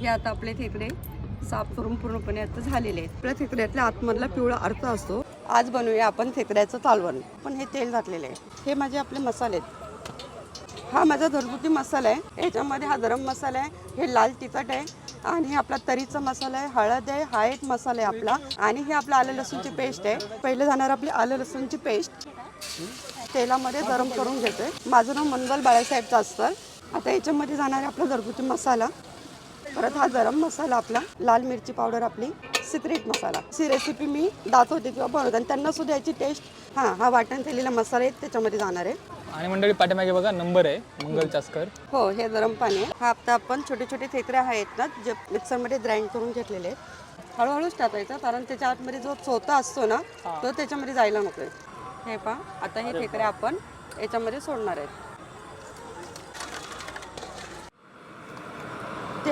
हे आता आपले खेकडे साफ करून पूर्णपणे आता झालेले आहेत. आपल्या खेकड्यातल्या आतमधला पिवळा अर्थ असतो. आज बनवूया आपण खेकड्याचं तालवण. पण हे तेल घातलेलं आहे. हे माझे आपले मसाले आहेत. हा माझा घरगुती मसाला आहे. याच्यामध्ये हा गरम मसाला आहे हे लाल तिखट आहे आणि हे आपला तरीचा मसाला आहे हळद आहे हा एक मसाला आहे आपला. आणि हे आपलं आलं लसूणची पेस्ट आहे. पहिले जाणार आपली आलं लसूणची पेस्ट. तेलामध्ये गरम करून घेतोय. माझं नाव मंगल बाळासाहेब असतं. आता याच्यामध्ये जाणार आहे आपला घरगुती मसाला. परत हा गरम मसाला आपला लाल मिरची पावडर आपली सिक्रेट मसाला. ही रेसिपी मी दाखवते किंवा बनवते आणि त्यांना सुद्धा याची टेस्ट हां हा वाटण केलेला मसाला आहे त्याच्यामध्ये जाणार आहे. आणि मंडळी पाठीमागे बघा नंबर आहे मंगल चास्कर. हो हे गरम पाणी आहे. हा आता आपण छोटे छोटे खेकडे आहेत ना जे मिक्सरमध्ये ग्राइंड करून घेतलेले आहेत. हळूहळूच टाकायचं कारण त्याच्या आतमध्ये जो चोथा असतो ना तो त्याच्यामध्ये जायला नको हे पहा आता हे खेकडे आपण याच्यामध्ये सोडणार आहेत.